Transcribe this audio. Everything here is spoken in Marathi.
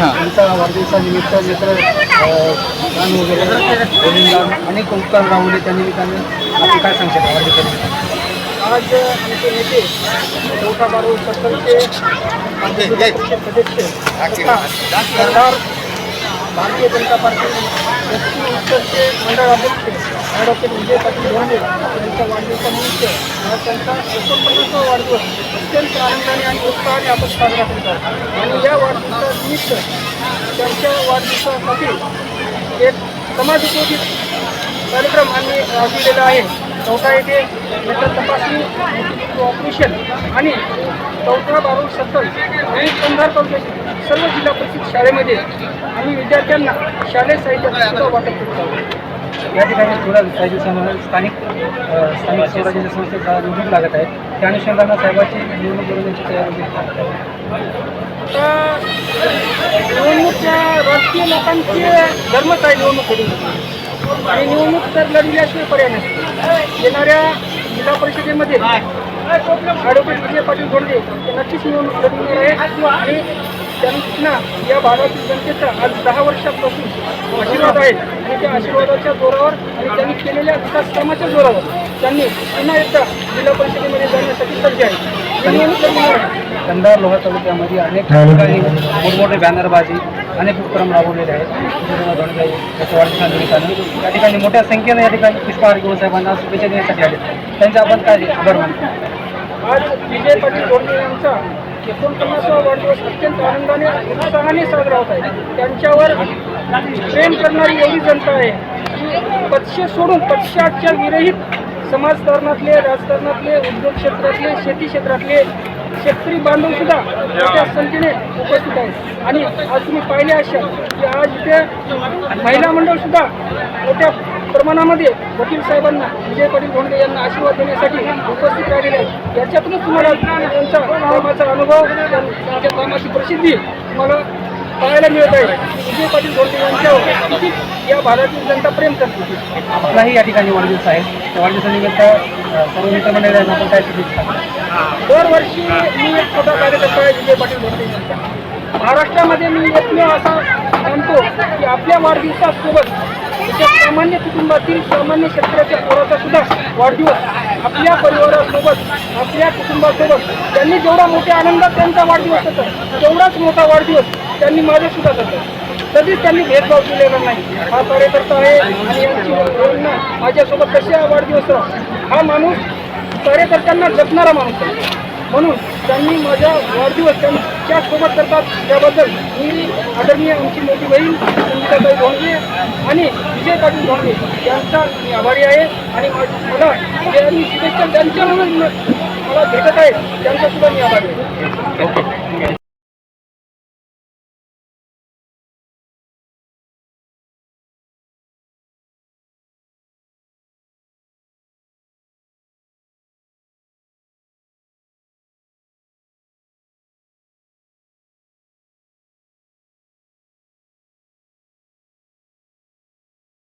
हां. त्यांचा वाढदिवसानिमित्त मित्र गाण वगैरे गोविंदा अनेक उपकार राहुले त्या निमित्तानं. आपण काय सांगता वाढदिवसानिमित्त आज आमचे नेते चौथा बारो सर्कलचे सदस्य. सरदार भारतीय जनता पार्टी उत्तरचे मंडळ अध्यक्ष ॲडव्होकेट विजय पाटील धोंडे यांच्या वाढदिवसानिमित्त त्यांचा एकोणपन्नासवा वाढदिवस. अत्यंत आनंदाने आणि उत्साहाने आपण साजरा करीत आहोत. आणि या वाढदिवसानिमित्त त्यांच्या वाढदिवसासाठी एक समाजोपयोगी कार्यक्रम आम्ही राबविलेला आहे. चौथा येथे मेटल तपासणी ऑपरेशन आणि चौथा बारावी सत्तर आणि कंधार तालुक्यातील सर्व जिल्हा परिषद शाळेमध्ये आम्ही विद्यार्थ्यांना शालेय साहित्याचं वाटप करत आहोत. या ठिकाणी थोडा काही स्थानिक स्थानिक स्वराज्य संस्थेचा निवडणूक लागत आहे त्या अनुषंगानं साहेबाची निवडणूक लढवण्याची तयारी वगैरे निवडणूक राजकीय लोकांची धर्मच आहे निवडणूक लढवणं आणि निवडणूक तर लढविल्याशिवाय पर्याय नसते. येणाऱ्या जिल्हा परिषदेमध्ये ॲडव्होकेट विजय पाटील धोंडे हे नक्कीच निवडणूक लढवणार आहे आणि त्यांना या भागातील जनतेचा आज दहा वर्षापासून आशीर्वाद आहे. आणि त्या आशीर्वादाच्या जोरावर आणि त्यांनी केलेल्या विकास कामाच्या जोरावर त्यांनी पुन्हा एकदा जिल्हा परिषदेमध्ये जाण्यासाठी सज्ज आहे. कंधार लोहा तालुक्यामध्ये अनेक ठिकाणी मोठमोठे बॅनरबाजी अनेक उपक्रम राबवलेले आहेत. धोंडगाई याच्या वाढदिवसानिमित्तानं या ठिकाणी मोठ्या संख्येने या ठिकाणी पुष्पा आरगोळ साहेबांना शुभेच्छा देण्यासाठी आले. त्यांचे आपण काय आभार मानतो? आज विजय पाटील धोंडे यांचा एकोणपन्नासावा वाढदिवस अत्यंत आनंदाने उत्साहाने साजरा होत आहे. त्यांच्यावर प्रेम करणारी एवढी जनता आहे की पक्ष सोडून पक्षाच्या विरहित समाजकारणातले राजकारणातले उद्योग क्षेत्रातले शेती क्षेत्रातले शेतकरी बांधव सुद्धा मोठ्या संख्येने उपस्थित आहेत. आणि आज तुम्ही पाहिले असाल की आज इथे महिला मंडळ सुद्धा मोठ्या प्रमाणामध्ये वकील साहेबांना विजय पाटील धोंडे यांना आशीर्वाद देण्यासाठी उपस्थित राहिलेले आहेत. याच्यातूनच तुम्हाला त्यांचा कामाचा अनुभव त्यांच्या कामाची प्रसिद्धी तुम्हाला पाहायला मिळत आहे. विजय पाटील धोंडे यांच्यावर या भागातील जनता प्रेम करते. आपलाही या ठिकाणी वाढदिवस आहे. त्या वाढदिवसानिमित्त सर्व मित्रमंडळी आपण काय शुभेच्छा. दरवर्षी मी एक छोटा कार्यकर्ता आहे विजय पाटील धोंडे यांचा. महाराष्ट्रामध्ये मी एकमेव असा मानतो की आपल्या वाढदिवसासोबत सामान्य कुटुंबातील सामान्य शेतकऱ्याच्या पोराचा सुद्धा वाढदिवस आपल्या परिवारासोबत आपल्या कुटुंबासोबत. त्यांनी जेवढा मोठ्या आनंदात त्यांचा वाढदिवस होता तेवढाच मोठा वाढदिवस त्यांनी माझा सुद्धा करतो कधीच त्यांनी भेदभाव केलेला नाही. हा कार्यकर्ता आहे आणि यांची माझ्यासोबत कसे हा वाढदिवस? राहा हा माणूस कार्यकर्त्यांना जपणारा माणूस आहे. म्हणून त्यांनी माझ्या वाढदिवस त्यांच्यासोबत करतात. त्याबद्दल मी आदरणीय आमची मोठी बहीण संगीताताई धोंडगे आणि विजय पाटील धोंडगे यांचा मी आभारी आहे. आणि मला जे ज्यांनी शुभेच्छा त्यांच्यामुळे मला भेटत आहे. त्यांचा सुद्धा मी आभारी आहे.